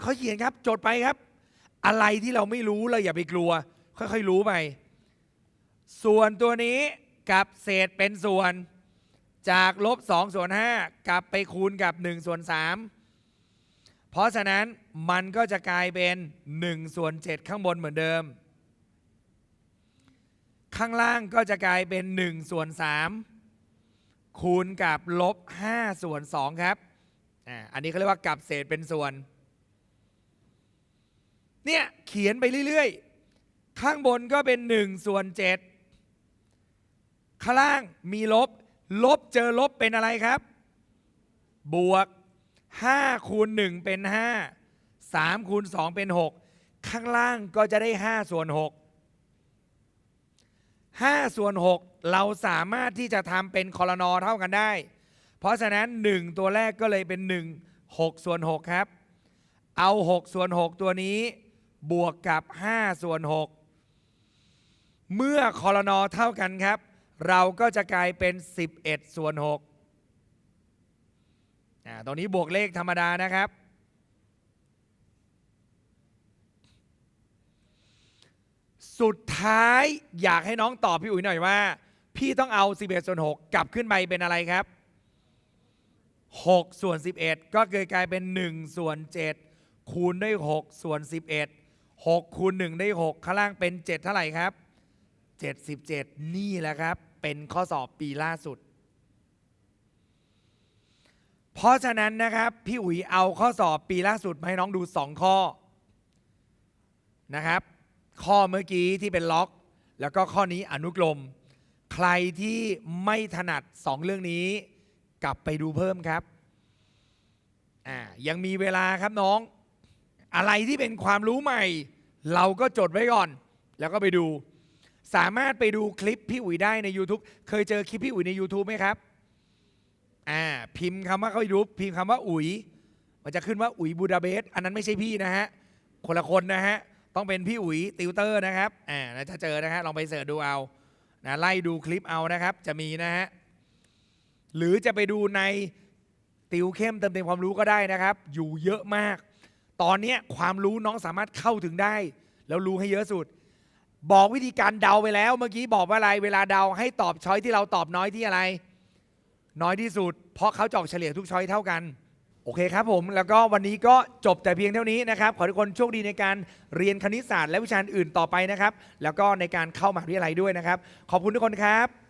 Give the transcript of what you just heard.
เขาเขียนครับ จดไปครับ อะไรที่เราไม่รู้เราอย่าไปกลัว ค่อยๆรู้ไป ส่วนตัวนี้กับเศษเป็นส่วน จากลบ2ส่วน5กลับไปคูณกับ1ส่วน3เพราะฉะนั้นมันก็จะกลายเป็น1ส่วน7ข้างบนเหมือนเดิม ข้างล่างก็จะกลายเป็น1ส่วน3คูณกับลบ5ส่วน2ครับอันนี้เขาเรียกว่ากับเศษเป็นส่วน เนี่ยเขียนไปเรื่อยๆ ข้างบนก็เป็น1ส่วน7ข้างล่างมีลบ ลบเจอลบเป็นอะไรครับ บวก5คูณ1เป็น 5 3คูณ2เป็น 6 ข้างล่างก็จะได้ 5 ส่วน 6 5 ส่วน 6 เราสามารถที่จะทำเป็นคอลนอเท่ากันได้ เพราะฉะนั้น 1 ตัวแรกก็เลยเป็น 1 6 ส่วน 6 ครับ เอา 6 ส่วน 6 ตัวนี้ บวกกับ 5 ส่วน 6 เมื่อคอลนอเท่ากันครับ เราก็จะกลายเป็น 11 ส่วน6อ่าตรงนี้บวกเลขธรรมดานะครับ สุดท้ายอยากให้น้องตอบพี่อุ๋ยหน่อยว่า พี่ต้องเอา 11 ส่วน 6 กลับขึ้นไปเป็นอะไรครับ 6 ส่วน 11 ก็เกิดกลายเป็น 1 ส่วน 7 คูณด้วย 6 ส่วน 11 6คูณ1ได้ 6 ข้างล่างเป็น 7 เท่าไหร่ครับ 77 นี่แหละครับ เป็นข้อสอบปีล่าสุด เพราะฉะนั้นนะครับ พี่อุ๋ยเอาข้อสอบปีล่าสุดมาให้น้องดู 2 ข้อนะครับ ข้อเมื่อกี้ที่เป็นล็อก แล้วก็ข้อนี้อนุกรม ใครที่ไม่ถนัด 2 เรื่องนี้ กลับไปดูเพิ่มครับอ่ายังมีเวลาครับน้อง อะไรที่เป็นความรู้ใหม่ เราก็จดไว้ก่อน แล้วก็ไปดู สามารถไปดูคลิปพี่อุ๋ยได้ใน YouTube เคยเจอคลิปพี่อุ๋ยใน YouTube ไหมครับอ่าพิมพ์คำว่าเขา YouTube พิมพ์คำว่าอุ๋ย มันจะขึ้นว่าอุ๋ยบูดาเบสอันนั้นไม่ใช่พี่นะฮะคนละคนนะฮะต้องเป็นพี่อุ๋ยติวเตอร์นะครับอ่าแล้วถ้าเจอนะฮะลองไปเสิร์ชดูเอานะไล่ดูคลิปเอานะครับ จะมีนะฮะหรือจะไปดูในติวเข้มเติมเต็มความรู้ก็ได้นะครับ อยู่เยอะมาก ตอนนี้ความรู้น้องสามารถเข้าถึงได้ แล้วรู้ให้เยอะสุด บอกวิธีการเดาไปแล้ว เมื่อกี้บอกว่าอะไร เวลาเดาให้ตอบช้อยที่เราตอบน้อยที่อะไร น้อยที่สุด เพราะเขาจอกเฉลี่ยทุกช้อยเท่ากัน โอเคครับผม แล้วก็วันนี้ก็จบแต่เพียงเท่านี้นะครับ ขอทุกคนโชคดีในการเรียนคณิตศาสตร์และวิชาอื่นต่อไปนะครับ แล้วก็ในการเข้ามหาวิทยาลัยด้วยนะครับ ขอบคุณทุกคนครับ